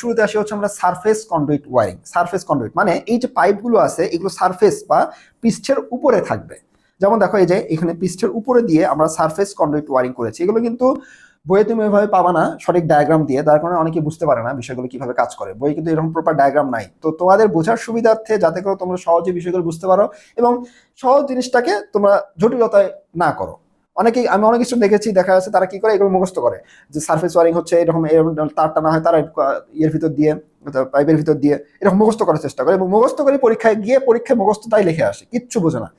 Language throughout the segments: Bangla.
শুরুতে আসি হচ্ছে আমরা surface conduit wiring surface conduit মানে এই যে পাইপগুলো আছে, এগুলো সারফেস বা পৃষ্ঠের উপরে থাকবে। যেমন দেখো এই যে এখানে পৃষ্ঠের উপরে দিয়ে আমরা সারফেস কন্ডুইট ওয়ারিং করেছি। এগুলো কিন্তু বইয়ে তুমি এভাবে পাবা না, সঠিক ডায়াগ্রাম দিয়ে, তার কারণে অনেকে বুঝতে পারে না বিষয়গুলো কীভাবে কাজ করে। বই কিন্তু এরকম প্রপার ডায়াগ্রাম নাই। তো তোমাদের বোঝার সুবিধার্থে যাতে করে তোমরা সহজে বিষয়গুলো বুঝতে পারো এবং সহজ জিনিসটাকে তোমরা জটিলতায় না করো। অনেকেই আমি অনেক কিছু দেখেছি, দেখা যাচ্ছে তারা কি করে, এগুলো মুখস্থ করে। যে সারফেস ওয়ারিং হচ্ছে, এরকম তার টানা হয় তারা ইয়ের ভিতর দিয়ে পাইপের ভিতর দিয়ে এরকম মুখস্থ করার চেষ্টা করে এবং মুখস্থ করে পরীক্ষায় গিয়ে পরীক্ষায় মুখস্থ তাই লিখে আসে, কিচ্ছু বোঝে না।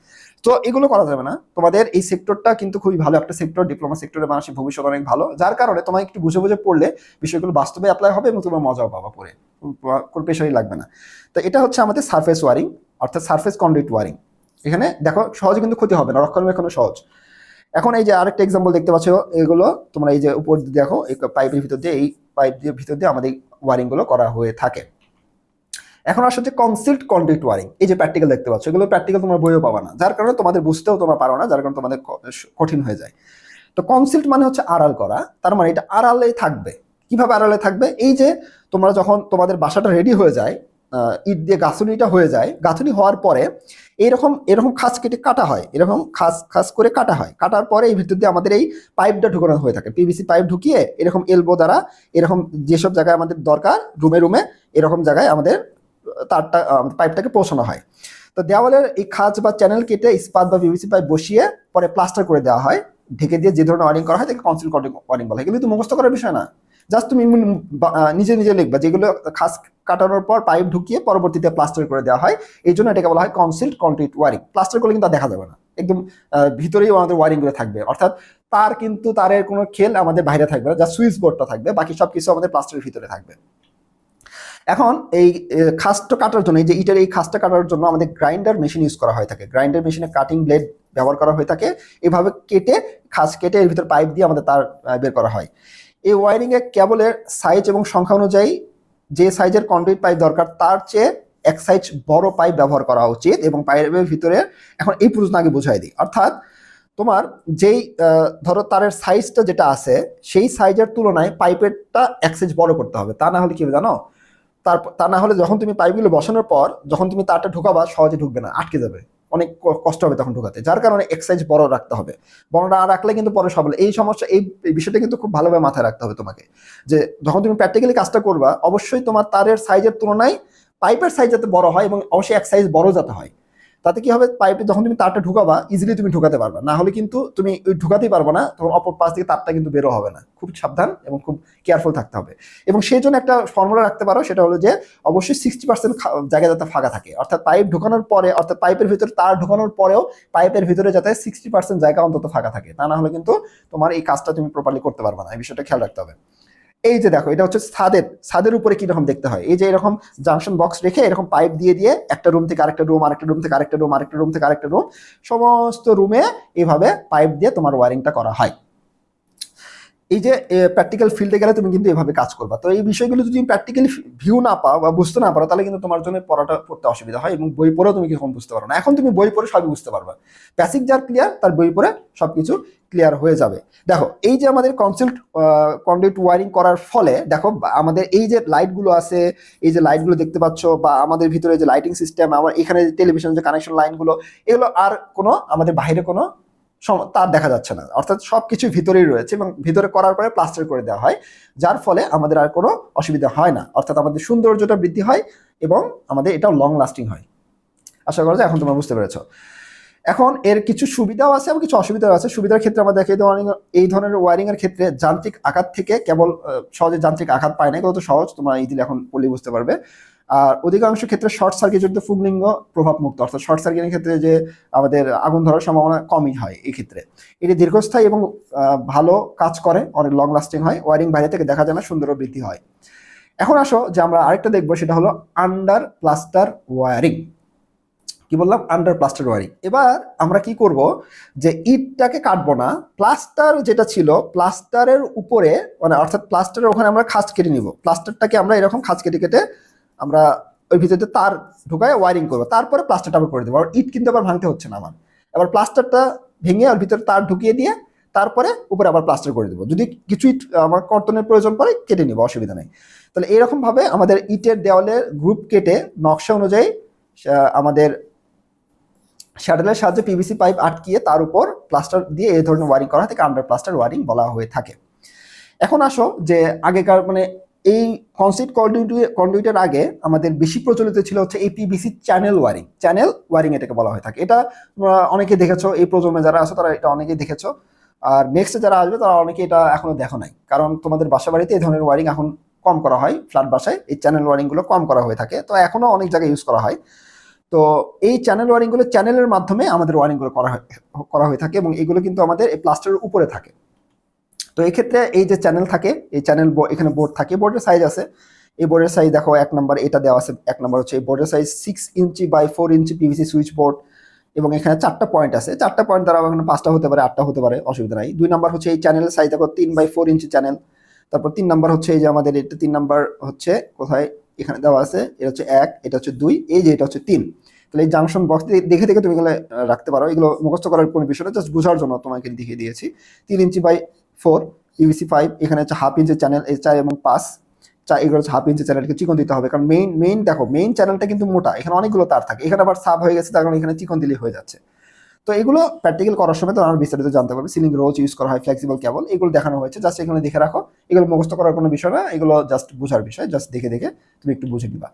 তো এগুলো করা যাবে না। তোমাদের এই সেক্টরটা কিন্তু খুবই ভালো একটা সেক্টর ডিপ্লোমা সেক্টরে মানসিক ভবিষ্যৎ অনেক ভালো, যার কারণে তোমার একটু বুঝে বুঝে পড়লে বিষয়গুলো বাস্তবে অ্যাপ্লাই হবে এবং তোমার মজাও পাবা পড়ে। কোনো প্রেশারই লাগবে না। তো এটা হচ্ছে আমাদের সারফেস ওয়ারিং অর্থাৎ সারফেস কন্ডিট ওয়ারিং এখানে দেখো সহজে কিন্তু ক্ষতি হবে না রক্ষণাবেক্ষণ সহজ। এখন এই যে আরেকটা এক্সাম্পল দেখতে পাচ্ছ, এগুলো তোমরা এই যে উপর দিয়ে দেখো, এই পাইপের ভিতর দিয়ে এই পাইপ দিয়ে ভিতর দিয়ে আমাদের ওয়ারিংগুলো করা হয়ে থাকে। এখন আসলে কনসিল্ট কন্ডুইট ওয়ারিং এই যে প্র্যাকটিক্যাল দেখতে পাচ্ছ, এগুলো প্র্যাকটিক্যাল তোমরা বইও পাবা না, যার কারণে তোমাদের বুঝতেও তোমরা পারো না, যার কারণে তোমাদের কঠিন হয়ে যায়। তো কনসিল্ট মানে হচ্ছে আড়াল করা, তার মানে এটা আড়ালেই থাকবে। কীভাবে আড়ালে থাকবে? এই যে তোমরা যখন তোমাদের বাসাটা রেডি হয়ে যায় ইট দিয়ে গাঁথুনিটা হয়ে যায়। গাঁথুনি হওয়ার পরে এইরকম এরকম খাস কেটে কাটা হয়। এরকম খাস খাস করে কাটা হয়। কাটার পরে এই ভিতর দিয়ে আমাদের এই পাইপটা ঢুকানো হয়ে থাকে। পিভিসি পাইপ ঢুকিয়ে এরকম এলবো দ্বারা এরকম যেসব জায়গায় আমাদের দরকার, রুমে রুমে এরকম জায়গায় আমাদের তারটা পাইপটাকে পৌঁছানো হয়। তো দেওয়ালের এই খাঁজ বা চ্যানেল কেটে ইস্পাত বা পিভিসি পাইপ বসিয়ে পরে প্লাস্টার করে দেওয়া হয়। ঢেকে দিয়ে যে ধরনের ওয়ারিং করা হয়, তাকে কনসিল ওয়ারিং বলা হয়। কিন্তু মুখস্থ করার বিষয় না। জাস্ট তুমি নিজে নিজে লিখবা। যেগুলো খাস কাটানোর পর পাইপ ঢুকিয়ে পরবর্তীতে প্লাস্টার করে দেওয়া হয়। এই জন্য এটাকে বলা হয় কনসিল্ড কন্ক্রিট ওয়ারিং প্লাস্টার করলে কিন্তু দেখা যাবে না। একদম ভিতরেই আমাদের ওয়ারিংগুলো থাকবে। অর্থাৎ তার কিন্তু, তারের কোনো খেল আমাদের বাইরে থাকবে না যা সুইচ বোর্ডটা থাকবে। বাকি সব কিছু আমাদের প্লাস্টারের ভিতরে থাকবে। এখন এই খাসটা কাটার জন্য, এই যে ইটের এই খাসটা কাটার জন্য আমাদের গ্রাইন্ডার মেশিন ইউজ করা হয়ে থাকে। গ্রাইন্ডার মেশিনে কাটিং ব্লেড ব্যবহার করা হয়ে থাকে। এভাবে কেটে, খাস কেটে এর ভিতর পাইপ দিয়ে আমাদের তার বের করা হয়। এই ওয়ারিং এর কেবলের সাইজ এবং সংখ্যা অনুযায়ী যে সাইজের কন্ডুইট পাইপ দরকার, তার চেয়ে এক সাইজ বড় পাইপ ব্যবহার করা উচিত এবং পাইপের ভিতরে এখন এই প্রশ্ন আগে বুঝাই দিই। অর্থাৎ তোমার যেই ধরো তারের সাইজটা যেটা আছে, সেই সাইজের তুলনায় পাইপেরটা এক সাইজ বড় করতে হবে। তা না হলে কি জানো? তার তা না হলে যখন তুমি পাইপগুলো বসানোর পর, যখন তুমি তারটা ঢোকাবা, সহজে ঢুকবে না, আটকে যাবে। অনেক কষ্ট হবে তখন ঢোকাতে। যার কারণে এক্সাইজ বড় রাখতে হবে। বড় না রাখলে কিন্তু পরে সব এই সমস্যা, এই এই বিষয়টা কিন্তু খুব ভালোভাবে মাথায় রাখতে হবে তোমাকে। যে যখন তুমি প্র্যাকটিক্যালি কাজটা করবা, অবশ্যই তোমার তারের সাইজের তুলনায় পাইপের সাইজ যাতে বড় হয় এবং অবশ্যই এক সাইজ বড় যাতে হয়। তাতে কি হবে? পাইপে যখন তুমি তারটা ঢুকাবা ইজিলি তুমি ঢুকাতে পারবে। না হলে কিন্তু তুমি ঢুকাতেই পারবে না, তখন অপর পাশ থেকে তারটা কিন্তু বেরো হবে না। খুব সাবধান এবং খুব কেয়ারফুল থাকতে হবে। এবং সেই জন্য একটা ফর্মুলা রাখতে পারো, সেটা হলো যে অবশ্যই সিক্সটি পার্সেন্ট জায়গা যাতে ফাঁকা থাকে। অর্থাৎ পাইপ ঢোকানোর পরে, অর্থাৎ পাইপের ভিতরে তার ঢোকানোর পরেও পাইপের ভিতরে যাতে সিক্সটি পার্সেন্ট জায়গা অন্তত ফাঁকা থাকে। তা না হলে কিন্তু তোমার এই কাজটা তুমি প্রপারলি করতে পারবে না। এই বিষয়টা খেয়াল রাখতে হবে। এই যে দেখো, এটা হচ্ছে ছাদের ছাদের উপরে কীরকম দেখতে হয়? এই যে এরকম জাংশন বক্স রেখে এরকম পাইপ দিয়ে দিয়ে একটা রুম থেকে আরেকটা রুম আরেকটা রুম থেকে আরেকটা রুম আরেকটা রুম থেকে আরেকটা রুম সমস্ত রুমে এইভাবে পাইপ দিয়ে তোমার ওয়ারিংটা করা হয়। এই যে প্র্যাকটিক্যাল ফিল্ডে গেলে তুমি কিন্তু এভাবে কাজ করবা। তো এই বিষয়গুলো যদি প্র্যাকটিক্যালি ভিউ না পাও বা বুঝতে না পারো, তাহলে কিন্তু তোমার জন্য পড়াটা পড়তে অসুবিধা হয় এবং বই পড়েও তুমি কখন বুঝতে পারো না। এখন তুমি বই পড়ে সবই বুঝতে পারবা। প্যাসিক যার ক্লিয়ার তার বই পড়ে সবকিছু ক্লিয়ার হয়ে যাবে। দেখো, এই যে আমাদের কনসেল্ট কন্ডুইট ওয়ারিং করার ফলে, দেখো আমাদের এই যে লাইটগুলো আছে, এই যে লাইটগুলো দেখতে পাচ্ছ, বা আমাদের ভিতরে যে লাইটিং সিস্টেম আমার এখানে টেলিভিশন যে কানেকশন লাইনগুলো এগুলো আর কোনো, আমাদের বাইরে কোনো তার দেখা যাচ্ছে না। অর্থাৎ সবকিছু ভিতরেই রয়েছে এবং ভিতরে করার পরে প্লাস্টার করে দেওয়া হয়, যার ফলে আমাদের আর কোনো অসুবিধা হয় না। অর্থাৎ আমাদের সৌন্দর্যটা বৃদ্ধি হয় এবং আমাদের এটাও লং লাস্টিং হয়। আশা করা যায় এখন তোমরা বুঝতে পেরেছ। এখন এর কিছু সুবিধাও আছে এবং কিছু অসুবিধাও আছে। সুবিধার ক্ষেত্রে আমরা দেখি এই ধরনের ওয়ারিং এর ক্ষেত্রে যান্ত্রিক আঘাত থেকে কেবল সহজে যান্ত্রিক আঘাত পায় না। এগুলো তো সহজ, তোমরা এই দিলে এখন পড়লে বুঝতে পারবে। আর অধিকাংশ ক্ষেত্রে শর্ট সার্কিট জড়িত ফুগলিঙ্গ প্রভাব মুক্ত অর্থাৎ শর্ট সার্কিটের ক্ষেত্রে যে আমাদের আগুন ধরার সম্ভাবনা কমই হয় এই ক্ষেত্রে এটি দীর্ঘস্থায়ী এবং ভালো কাজ করে, অনেক লং লাস্টিং হয় ওয়ারিং বাইরে থেকে দেখা যায় না, সুন্দর বৃদ্ধি হয়। এখন আসো যে আমরা আরেকটা দেখব, সেটা হলো আন্ডার প্লাস্টার ওয়ারিং কি বললাম? আন্ডার প্লাস্টার ওয়ারিং এবার আমরা কি করব যে ইটটাকে কাটবো না প্লাস্টার যেটা ছিল প্লাস্টারের উপরে মানে অর্থাৎ প্লাস্টারের ওখানে আমরা খাঁজ কেটে নিব। প্লাস্টারটাকে আমরা এরকম খাঁজ কেটে কেটে আমরা ওই ভিতরে তার ঢুকায় ওয়ারিং করব, তারপরে প্লাস্টারটা আবার করে দেবো। আর ইট কিন্তু আবার ভাঙতে হচ্ছে না আমার। এবার প্লাস্টারটা ভেঙে আর ভিতরে তার ঢুকিয়ে দিয়ে তারপরে উপরে আবার প্লাস্টার করে দেবো। যদি কিছুই আমার কর্তনের প্রয়োজন পড়ে, কেটে নেব, অসুবিধা নেই। তাহলে এরকম ভাবে আমাদের ইটের দেওয়ালের গ্রুপ কেটে নকশা অনুযায়ী আমাদের শ্যাডেলের সাহায্যে পিভিসি পাইপ আটকিয়ে তার উপর প্লাস্টার দিয়ে এই ধরনের ওয়ারিং করা তাকে আন্ডার প্লাস্টার ওয়ারিং বলা হয়ে থাকে। এখন আসো যে আগেকার মানে এই কনসিট কন্ডুইটের আগে আমাদের বেশি প্রচলিত ছিল হচ্ছে এই PVC channel wiring channel wiring এটাকে বলা হয়ে থাকে। এটা তোমরা অনেকে দেখেছ, এই প্রজন্মে যারা আছে তারা এটা অনেকেই দেখেছ। আর নেক্সটে যারা আসবে তারা অনেকে এটা এখনও দেখো নাই। কারণ তোমাদের বাসা বাড়িতে এই ধরনের ওয়ারিং এখন কম করা হয় ফ্ল্যাট বাসায় এই চ্যানেল ওয়ারিংগুলো কম করা হয়ে থাকে। তো এখনও অনেক জায়গায় ইউজ করা হয়। তো এই চ্যানেল ওয়ারিংগুলো চ্যানেলের মাধ্যমে আমাদের ওয়ারিংগুলো করা হয়- করা হয়ে থাকে এবং এগুলো কিন্তু আমাদের এই প্লাস্টারের উপরে থাকে। তো এই ক্ষেত্রে এই যে চ্যানেল থাকে, এই চ্যানেল এখানে বোর্ড থাকে বোর্ডের সাইজ আছে। এই বোর্ডের সাইজ দেখো, এক নাম্বার এটা দেওয়া আছে, এক নাম্বার হচ্ছে এই বোর্ডের size six inch by four inch PVC switch board এবং এখানে চারটা পয়েন্ট আছে। চারটা পয়েন্ট দ্বারা এখানে পাঁচটা হতে পারে, আটটা হতে পারে, অসুবিধা নাই। দুই নাম্বার হচ্ছে এই চ্যানেলের সাইজ দেখো তিন বাই ফোর ইঞ্চি চ্যানেল তারপর তিন নাম্বার হচ্ছে এই যে আমাদের এটা তিন নাম্বার হচ্ছে কোথায়? এখানে দেওয়া আছে, এটা হচ্ছে এক, এটা হচ্ছে দুই, এই যে এটা হচ্ছে তিন। তাহলে এই জাংশন বক্স দেখে দেখে তুমি এগুলো রাখতে পারো। এগুলো মুখস্থ করার কোনো বিষয় না জাস্ট বোঝার জন্য তোমাকে দেখিয়ে দিয়েছি। তিন inch by four PVC five এখানে হচ্ছে হাফ ইঞ্চের চ্যানেল এই চার এবং পাঁচ। চা এগুলো হচ্ছে হাফ ইঞ্চি চ্যানেলকে চিকন দিতে হবে। কারণ মেইন মেইন দেখো মেইন চ্যানেলটা কিন্তু মোটা, এখানে অনেকগুলো তার থাকে। এখানে আবার সাব হয়ে গেছে, তার কারণে এখানে চিকন দিলেই হয়ে যাচ্ছে। তো এগুলো প্র্যাকটিক্যাল করার সময় তো আমরা বিস্তারিত জানতে পারবে। সিলিং রোজ ইউজ করা হয় ফ্লেক্সিবল কেবল এগুলো দেখানো হয়েছে। জাস্ট এখানে দেখে রাখো। এগুলো মুখস্থ করার কোনো বিষয় না, এগুলো জাস্ট বোঝার বিষয় জাস্ট দেখে দেখে তুমি একটু বুঝে নিবা।